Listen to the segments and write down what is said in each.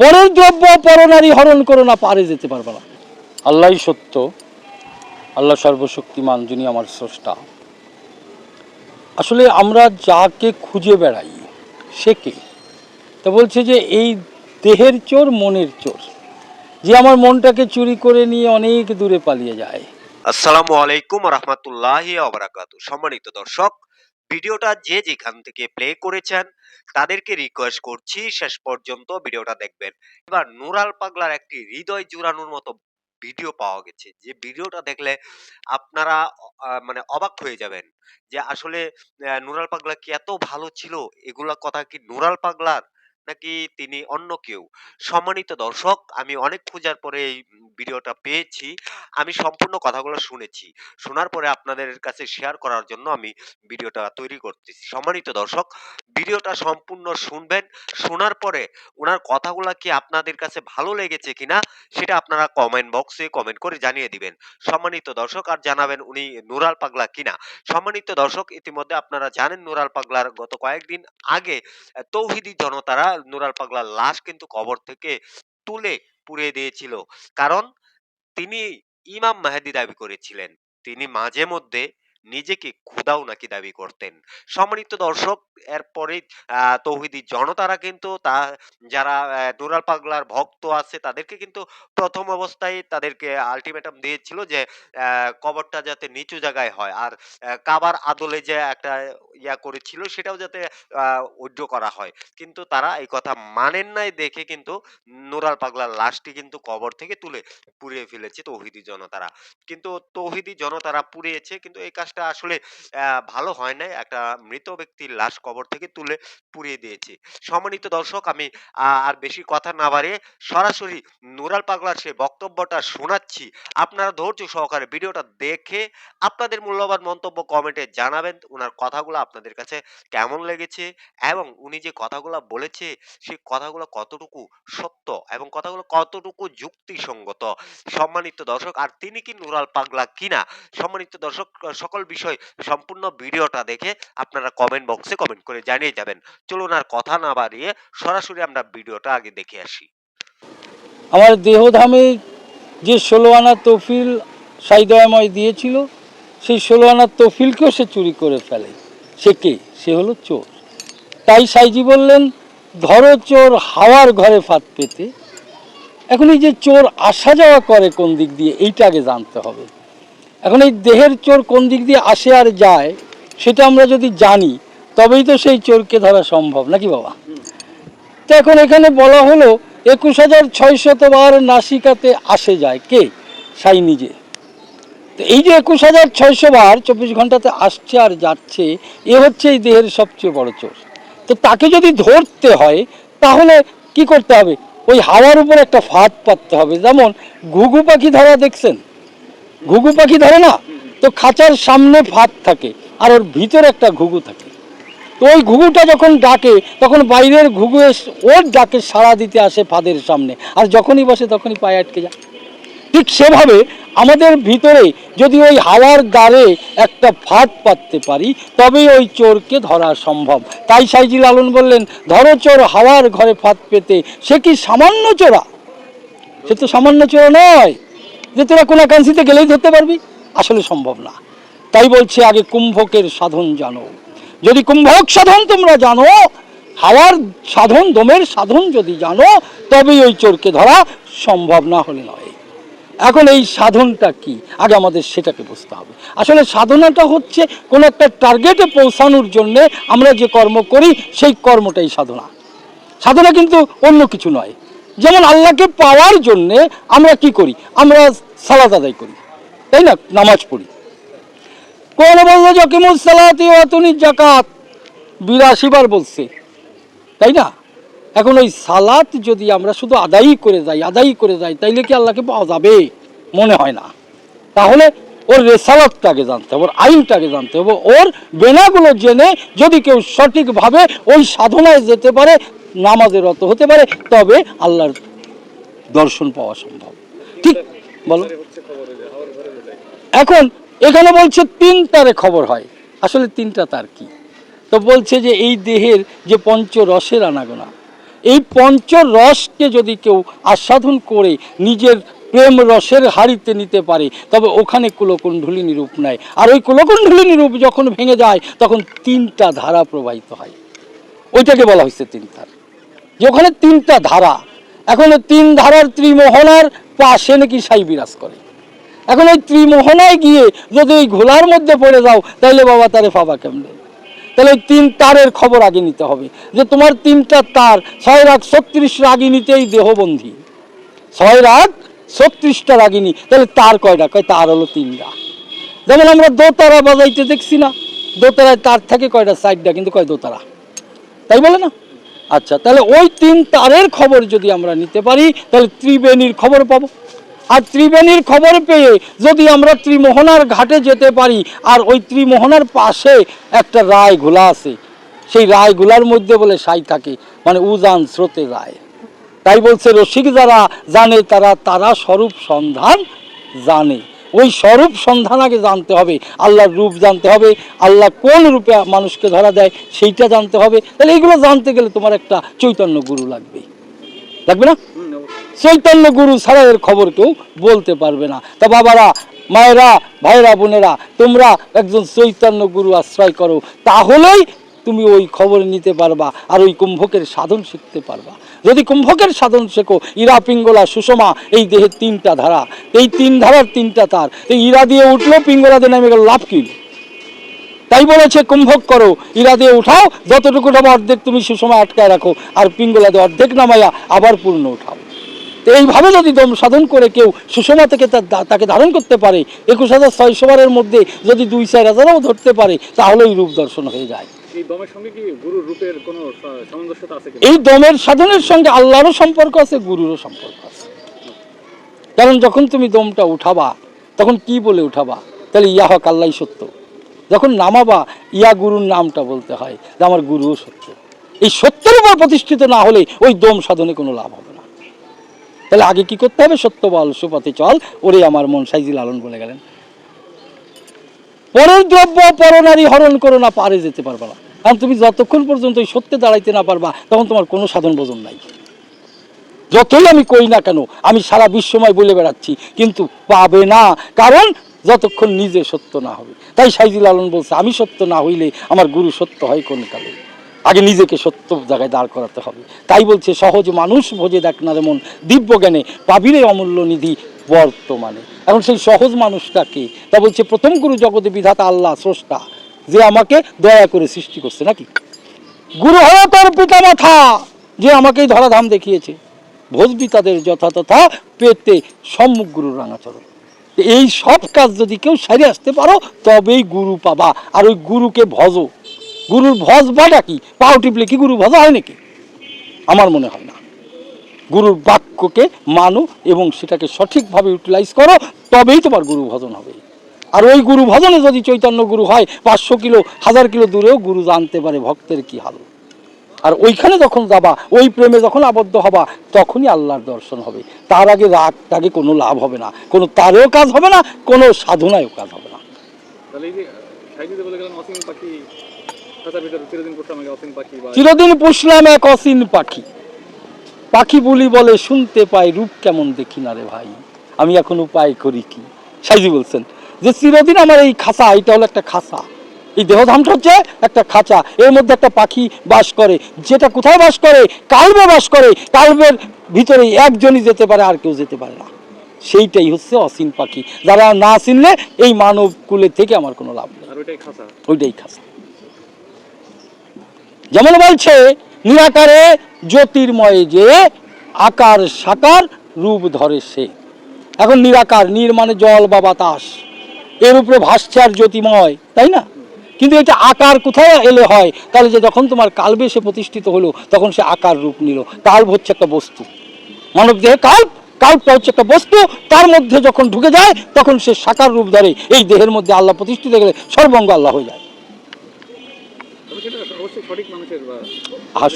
পরের দ্রব্য পরনারী হরণ করো না পারে যেতে পারবে না। আল্লাহই সত্য। আল্লাহ সর্বশক্তিমান যিনি আমার স্রষ্টা। আসলে আমরা যাকে খুঁজে বেড়াই সে কে? তা বলছে যে এই দেহের চোর মনের চোর। যে আমার মনটাকে চুরি করে নিয়ে অনেক দূরে পালিয়ে যায়। আসসালামু আলাইকুম রহমতুল্লাহি সম্মানিত দর্শক ভিডিওটা যে যেখান থেকে প্লে করেছেন, তাদেরকে রিকোয়েস্ট করছি শেষ পর্যন্ত ভিডিওটা দেখবেন। এবার নুরাল পাগলার একটি হৃদয় জুড়ানোর মতো ভিডিও পাওয়া গেছে। যে ভিডিওটা দেখলে আপনারা মানে অবাক হয়ে যাবেন। যে আসলে নুরাল পাগলা কি এত ভালো ছিল? এগুলা কথা কি নুরাল পাগলার? নাকি তিনি অন্য কেউ? সম্মানিত দর্শক, আমি অনেক খোঁজার পরে এই ভিডিওটা পেয়েছি। আমি সম্পূর্ণ কথাগুলো শুনেছি। শোনার পরে আপনাদের কাছে শেয়ার করার জন্য আমি ভিডিওটা তৈরি করতেছি। সম্মানিত দর্শক ভিডিওটা সম্পূর্ণ শুনবেন। শোনার পরে ওনার কথাগুলো কি আপনাদের কাছে ভালো লেগেছে কিনা সেটা আপনারা কমেন্ট বক্সে কমেন্ট করে জানিয়ে দিবেন। সম্মানিত দর্শক, আর জানাবেন উনি নুরাল পাগলা কিনা? সম্মানিত দর্শক, ইতিমধ্যে আপনারা জানেন নুরাল পাগলার গত কয়েকদিন আগে তৌহিদি জনতারা নুরাল পাগলার লাশ কিন্তু কবর থেকে তুলে পুড়িয়ে দিয়েছিল। কারণ তিনি ইমাম মাহেদি দাবি করেছিলেন। তিনি মাঝে মধ্যে নিজেকে খুদাও নাকি দাবি করতেন। সম্মানিত দর্শক, এরপরে তৌহিদি জনতারা কিন্তু তা, যারা নুরাল পাগলার ভক্ত আছে, তাদেরকে কিন্তু প্রথম অবস্থায় তাদেরকে আলটিমেটাম দিয়েছিল যে কবরটা যাতে নিচু জায়গায় হয়। আর কাবার আদলে যে একটা ইয়া করেছিল, সেটাও যাতে উড্ড করা হয়। কিন্তু তারা এই কথা মানেন নাই দেখে কিন্তু নুরাল পাগলার লাশটি কিন্তু কবর থেকে তুলে পুড়িয়ে ফেলেছে তৌহিদি জনতারা। কিন্তু তৌহিদি জনতারা পুড়িয়েছে, কিন্তু এই কাজটা আসলে ভালো হয় নাই। একটা মৃত ব্যক্তির লাশ কবর থেকে তুলে পুড়িয়ে দিয়েছে। সম্মানিত দর্শক, আমি আর বেশি কথা না বাড়িয়ে সরাসরি নুরাল পাগলার সে বক্তব্যটা শোনাচ্ছি। আপনারা ধৈর্য সহকারে ভিডিওটা দেখে আপনাদের মূল্যবান মন্তব্য কমেন্টে জানাবেন। ওনার কথাগুলো আপনাদের কাছে কেমন লেগেছে এবং উনি যে কথাগুলো বলেছে, সেই কথাগুলো কতটুকু সত্য এবং কথাগুলো কতটুকু যুক্তিসঙ্গত? সম্মানিত দর্শক, আর তিনি কি নুরাল পাগলা কিনা? সম্মানিত দর্শক, সকল বিষয় সম্পূর্ণ ভিডিওটা দেখে আপনারা কমেন্ট বক্সে কমেন্ট করে জানিয়ে যাবেন। চলুন আর কথা না বাড়িয়ে সরাসরি আমরা ভিডিওটা আগে দেখে আসি। আমার দেহধামে যে ষোলো আনা তফিল সাইদয়াময় দিয়েছিল, সেই ষোলো আনার তফিলকেও সে চুরি করে ফেলে। সে কে? সে হলো চোর। তাই সাইজি বললেন, ধরো চোর হাওয়ার ঘরে ফাঁদ পেতে। এখন এই যে চোর আসা যাওয়া করে কোন দিক দিয়ে, এইটা আগে জানতে হবে। এখন এই দেহের চোর কোন দিক দিয়ে আসে আর যায়, সেটা আমরা যদি জানি, তবেই তো সেই চোরকে ধরা সম্ভব, নাকি বাবা? তো এখন এখানে বলা হলো, একুশ হাজার ছয়শত বার নাসিকাতে আসে যায় কে? সাই নিজে। তো এই যে একুশ হাজার ছয়শো বার চব্বিশ ঘন্টাতে আসছে আর যাচ্ছে, এ হচ্ছে এই দেহের সবচেয়ে বড় চোর। তো তাকে যদি ধরতে হয়, তাহলে কি করতে হবে? ওই হাওয়ার উপর একটা ফাঁদ পাততে হবে। যেমন ঘুঘু পাখি ধরা দেখছেন? ঘুঘু পাখি ধরে না? তো খাঁচার সামনে ফাঁদ থাকে আর ওর ভিতরে একটা ঘুঘু থাকে। তো ওই ঘুঘুটা যখন ডাকে, তখন বাইরের ঘুঘু এস- ওর ডাকে সাড়া দিতে আসে ফাঁদের সামনে। আর যখনই বসে, তখনই পায়ে আটকে যায়। ঠিক সেভাবে আমাদের ভিতরে যদি ওই হাওয়ার দ্বারে একটা ফাঁদ পাততে পারি, তবেই ওই চোরকে ধরা সম্ভব। তাই সাইজি লালন বললেন, ধরো চোর হাওয়ার ঘরে ফাঁদ পেতে, সে কি সামান্য চোরা? সে তো সামান্য চোরা নয়। যে তোরা কোনাকাঙ্ক্ষিতে গেলেই ধরতে পারবি? আসলে সম্ভব না। তাই বলছে, আগে কুম্ভকের সাধন জানো। যদি কুম্ভক সাধন তোমরা জানো, হাওয়ার সাধন, দমের সাধন যদি জানো, তবেই ওই চোরকে ধরা সম্ভব না হলে নয়। এখন এই সাধনটা কি? আগে আমাদের সেটাকে বুঝতে হবে। আসলে সাধনাটা হচ্ছে কোনো একটা টার্গেটে পৌঁছানোর জন্যে আমরা যে কর্ম করি, সেই কর্মটাই সাধনা। সাধনা কিন্তু অন্য কিছু নয়। যেমন আল্লাহকে পাওয়ার জন্যে আমরা কি করি? আমরা সালাত আদায় করি। তাই না? নামাজ পড়ি। কোন বলল জকিমুস সালাতি ওয়াতুনি জাকাত বিরাশি বার বলছে। তাই না? এখন ওই সালাত যদি আমরা শুধু আদায়ই করে যাই, আদায়ই করে যাই, তাইলে কি আল্লাহকে পাওয়া যাবে? মনে হয় না। তাহলে ওর রেসালতটাকে জানতে হবে, ওর আইনটাকে জানতে হবে। ওর বেনাগুলো জেনে যদি কেউ সঠিকভাবে ওই সাধনায় যেতে পারে নামাজের রত হতে পারে, তবে আল্লাহর দর্শন পাওয়া সম্ভব। ঠিক? বলো। এখন এখানে বলছে তিন তারে খবর হয়। আসলে তিনটা তার কি? তো বলছে যে এই দেহের যে পঞ্চ রসের আনাগোনা, এই পঞ্চ রসকে যদি কেউ আস্বাদন করে নিজের প্রেম রসের হাড়িতে নিতে পারে, তবে ওখানে কুলকুণ্ডলিনী রূপ নেয় আর ওই কুলকুণ্ডলিনী রূপ যখন ভেঙে যায়, তখন তিনটা ধারা প্রবাহিত হয়। ওইটাকে বলা হয়েছে তিন ধারা যে ওখানে তিনটা ধারা। এখন তিন ধারার ত্রিমোহনার পাশে নাকি সাই বিরাজ করে। এখন ওই ত্রিমোহনায় গিয়ে যদি ওই ঘোলার মধ্যে পড়ে যাও তাহলে বাবা তারে পাবা কেমনে? তাহলে ওই তিন তারের খবর আগে নিতে হবে, যে তোমার তিনটা তার ছয় রাগ ছত্রিশ রাগিনীতেই দেহবন্ধী। ছয় রাগ ছত্রিশটা রাগিনী, তাহলে তার কয়টা? কয়, তার হলো তিনটা যেমন আমরা দোতারা বাজাইতে দেখছি না, দোতারায় তার থাকে কয়টা? সাইডটা কিন্তু কয় দোতারা? তাই বলে না? আচ্ছা তাহলে ওই তিন তারের খবর যদি আমরা নিতে পারি, তাহলে ত্রিবেণীর খবর পাবো। আর ত্রিবেণীর খবর পেয়ে যদি আমরা ত্রিমোহনার ঘাটে যেতে পারি, আর ওই ত্রিমোহনার পাশে একটা রায় ঘোলা আছে, সেই রায়গুলার মধ্যে বলে সাই থাকে মানে উজান স্রোতে রায়। তাই বলছে রসিক যারা জানে তারা তারা স্বরূপ সন্ধান জানে। ওই স্বরূপ সন্ধান আগে জানতে হবে। আল্লাহর রূপ জানতে হবে। আল্লাহ কোন রূপে মানুষকে ধরা দেয় সেইটা জানতে হবে। তাহলে এইগুলো জানতে গেলে তোমার একটা চৈতন্য গুরু লাগবে। লাগবে না? চৈতন্য গুরু ছাড়া এর খবর কেউ বলতে পারবে না। তা বাবারা মায়েরা ভাইরা বোনেরা তোমরা একজন চৈতন্য গুরু আশ্রয় করো। তাহলেই তুমি ওই খবর নিতে পারবা আর ওই কুম্ভকের সাধন শিখতে পারবা। যদি কুম্ভকের সাধন শেখো, ইরা, পিঙ্গলা, সুষমা, এই দেহের তিনটা ধারা। এই তিন ধারার তিনটা তার। এই ইরা দিয়ে উঠল পিঙ্গলা দিয়ে নেমে গেল লাভ কি? তাই বলেছে, কুম্ভক করো। ইরা দিয়ে উঠাও, যতটুকু নামা অর্ধেক তুমি সুষমা আটকায় রাখো আর পিঙ্গলা দিয়ে অর্ধেক নামাইয়া আবার পূর্ণ উঠাও। তো এইভাবে যদি দম সাধন করে কেউ সুষমা থেকে তাকে ধারণ করতে পারে, একুশ হাজার ছয়শো বারের মধ্যে যদি দুই, চার হাজারও ধরতে পারে, তাহলেই রূপ দর্শন হয়ে যায়। এই দমের সাধনের সঙ্গে আল্লাহরও সম্পর্ক আছে, গুরুরও সম্পর্ক আছে। কারণ যখন তুমি দমটা উঠাবা, তখন কি বলে উঠাবা? তাহলে ইয়া হক আল্লাহ সত্য। যখন নামাবা, ইয়া গুরুর নামটা বলতে হয় যে আমার গুরুও সত্য। এই সত্যের উপর প্রতিষ্ঠিত না হলে ওই দম সাধনে কোনো লাভ হবে না। তাহলে আগে কি করতে হবে? সত্য বল, সুপথে চল, ওরে আমার মন সাইজি লালন বলে গেলেন। পরের দ্রব্য পরনারী হরণ করো না, পারে যেতে পারবে না। কারণ তুমি যতক্ষণ পর্যন্ত এই সত্যে দাঁড়াইতে না পারবা, তখন তোমার কোনো সাধন বোঝন নাই। যতই আমি কই না কেন, আমি সারা বিশ্বময় বলে বেড়াচ্ছি, কিন্তু পাবে না, কারণ যতক্ষণ নিজে সত্য না হবে। তাই সাইজুল আলম বলছে, আমি সত্য না হইলে আমার গুরু সত্য হয় কোন কালে? আগে নিজেকে সত্য জায়গায় দাঁড় করাতে হবে। তাই বলছে, সহজ মানুষ ভোজে দেখ না যেমন দিব্য জ্ঞানে পাবিরে অমূল্য নিধি বর্তমানে। এখন সেই সহজ মানুষটাকে তা বলছে, প্রথম গুরু জগতে বিধাতা আল্লাহ, স্রষ্টা। যে আমাকে দয়া করে সৃষ্টি করছে নাকি? গুরু তোর পিতা মাথা যে আমাকেই ধরাধাম দেখিয়েছে। ভোজবি তাদের যথাতথা পেতে সম্মুখ গুরুর রাঙাচরণ এই সব কাজ যদি কেউ সারে আসতে পারো, তবেই গুরু পাবা। আর ওই গুরুকে ভজো। গুরুর ভজ বাটা কি? পাও টিপলে কি গুরু ভজা হয় নাকি? আমার মনে হয় না। গুরুর বাক্যকে মানো এবং সেটাকে সঠিকভাবে ইউটিলাইজ করো, তবেই তোমার গুরু ভজন হবে। আর ওই গুরু ভজনে যদি চৈতন্য গুরু হয় পাঁচশো কিলো হাজার কিলো দূরেও গুরু জানতে পারে ভক্তের কি হাল। আর ওইখানে যখন যাবা ওই প্রেমে যখন আবদ্ধ হবা তখনই আল্লাহর দর্শন হবে। তার আগে রাগ টাগে কোনো লাভ হবে না। কোনো তারেও কাজ হবে না কোনো সাধনায়ও কাজ হবে না। চিরদিন পুষলাম এক অসীন পাখি। পাখি বলি বলে শুনতে পাই রূপ কেমন দেখি না রে ভাই। আমি এখন উপায় করি কি? সাইজি বলছেন যে চিরদিন আমার এই খাঁচা এটা হলো একটা খাঁচা। এই দেহধামটা হচ্ছে একটা খাঁচা। এর মধ্যে একটা পাখি বাস করে। যেটা কোথায় বাস করে? কালবে বাস করে। কালবের ভিতরে একজনই যেতে পারে আর কেউ যেতে পারে না। সেইটাই হচ্ছে অসীন পাখি। যারা না চিনলে এই মানব কুলে থেকে আমার কোনো লাভ নেই। ওইটাই খাঁচা? যেমন বলছে নিরাকারে জ্যোতির্ময়ে যে আকার সাকার রূপ ধরে সে। এখন নিরাকার নির মানে জল বা বাতাস। এর উপরে ভাসছে আর জ্যোতিময় তাই না? কিন্তু এটা আকার কোথায় এলে হয়? তাহলে যে যখন তোমার কালবে সে প্রতিষ্ঠিত হলো তখন সে আকার রূপ নিল। কাল্ব হচ্ছে একটা বস্তু। মানব দেহে কাল্প কাল্পটা হচ্ছে একটা বস্তু তার মধ্যে যখন ঢুকে যায় তখন সে সাকার রূপ ধরে। এই দেহের মধ্যে আল্লাহ প্রতিষ্ঠিত গেলে সর্বঙ্গ আল্লাহ হয়ে যায়। অবশ্যই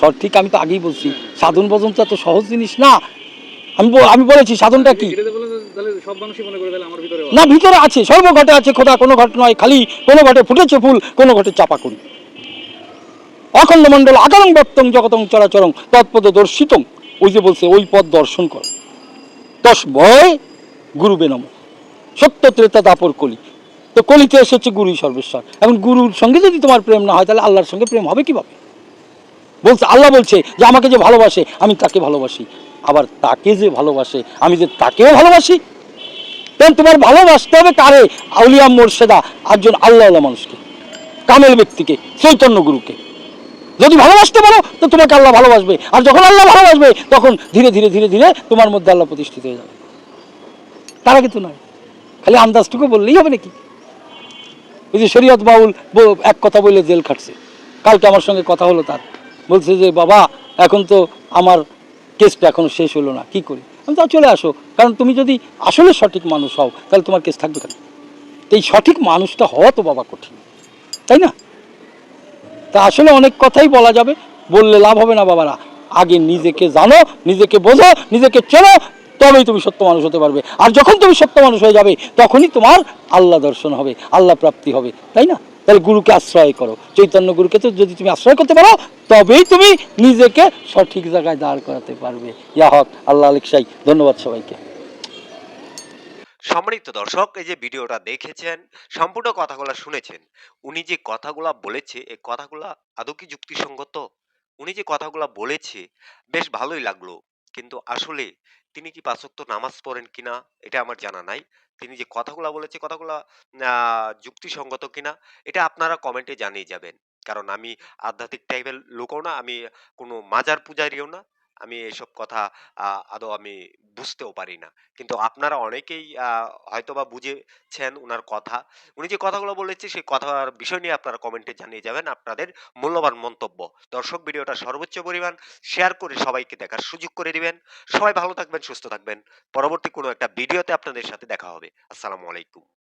সঠিক আমি তো আগেই বলছি সাধন ভজন তো এত সহজ জিনিস না। আমি আমি বলেছি সাধনটা কি? না ভিতরে আছে সর্বঘটে আছে খোদা কোনো ঘট নয় খালি কোনো ঘটে ফুটেছে ফুল কোনো ঘটে চাপা করি অখণ্ড মণ্ডল আকারং বর্তং জগতং চরাচরং তৎপদ দর্শিতং। ওই যে বলছে ওই পথ দর্শন কর। দশ ভয় গুরুবে নম। সত্য ত্রেতা দাপর কলি। তো কলিতে এসেছে গুরুই সর্বেশ্বর। এখন গুরুর সঙ্গে যদি তোমার প্রেম না হয় তাহলে আল্লাহর সঙ্গে প্রেম হবে কীভাবে? বলছে আল্লাহ বলছে যে আমাকে যে ভালোবাসে আমি তাকে ভালোবাসি। আবার তাকে যে ভালোবাসে, আমি যে তাকেও ভালোবাসি? কারণ তোমার ভালোবাসতে হবে কারে? আউলিয়া মোর্শেদা, একজন আল্লাহ মানুষকে, কামেল ব্যক্তিকে, চৈতন্য গুরুকে। যদি ভালোবাসতে পারো তো তোমাকে আল্লাহ ভালোবাসবে। আর যখন আল্লাহ ভালোবাসবে, তখন ধীরে ধীরে ধীরে ধীরে তোমার মধ্যে আল্লাহ প্রতিষ্ঠিত হয়ে যাবে। তারা কিন্তু নয়। খালি আন্দাজটুকু বললেই হবে নাকি? এই যে শরীয়ত বাউল এক কথা বলে জেল খাটছে। কালকে আমার সঙ্গে কথা হলো তার। বলছে যে, বাবা, এখন তো আমার কেসটা এখনও শেষ হলো না, কি করি? আমি তা চলে আসো, কারণ তুমি যদি আসলে সঠিক মানুষ হও, তাহলে তোমার কেস থাকবে কেন? এই সঠিক মানুষটা হওয়া তো বাবা কঠিন, তাই না? তা আসলে অনেক কথাই বলা যাবে, বললে লাভ হবে না বাবারা। আগে নিজেকে জানো, নিজেকে বোঝো, নিজেকে চেনো, তবেই তুমি সত্য মানুষ হতে পারবে। আর যখন তুমি সত্য মানুষ হয়ে যাবে, তখনই তোমার আল্লাহ দর্শন হবে, আল্লাহ প্রাপ্তি হবে, তাই না? তাহলে গুরুকে আশ্রয় করো। চৈতন্য গুরুকে তো যদি তুমি আশ্রয় করতে পারো, তবেই তুমি নিজেকে সঠিক জায়গায় দাঁড় করাতে পারবে। ইয়া হক, আল্লাহ আলেকসাই ধন্যবাদ সবাইকে। সম্মানিত দর্শক, এই যে ভিডিওটা দেখেছেন, সম্পূর্ণ কথাগুলো শুনেছেন, উনি যে কথাগুলা বলেছে এই কথাগুলা আদৌ কি যুক্তিসঙ্গত? উনি যে কথাগুলা বলেছে, বেশ ভালোই লাগল। কিন্তু আসলে তিনি কি পাঁচক্ত নামাজ পড়েন কিনা, এটা আমার জানা নাই। তিনি যে কথাগুলো বলেছে, কথাগুলো যুক্তিসঙ্গত কিনা, এটা আপনারা কমেন্টে জানিয়ে যাবেন। কারণ আমি আধ্যাত্মিক টাইপের লোকও না, আমি কোনো মাজার পূজারিও না। আমি এসব কথা আদৌ আমি বুঝতেও পারি না। কিন্তু আপনারা অনেকেই আহ, হয়তোবা বুঝেছেন ওনার কথা। উনি যে কথাগুলো বলেছে সেই কথার বিষয় নিয়ে আপনারা কমেন্টে জানিয়ে যাবেন। আপনাদের মূল্যবান মন্তব্য। দর্শক ভিডিওটা সর্বোচ্চ পরিমাণ শেয়ার করে সবাইকে দেখার সুযোগ করে দিবেন। সবাই ভালো থাকবেন সুস্থ থাকবেন। পরবর্তী কোনো একটা ভিডিওতে আপনাদের সাথে দেখা হবে। আসসালামু আলাইকুম।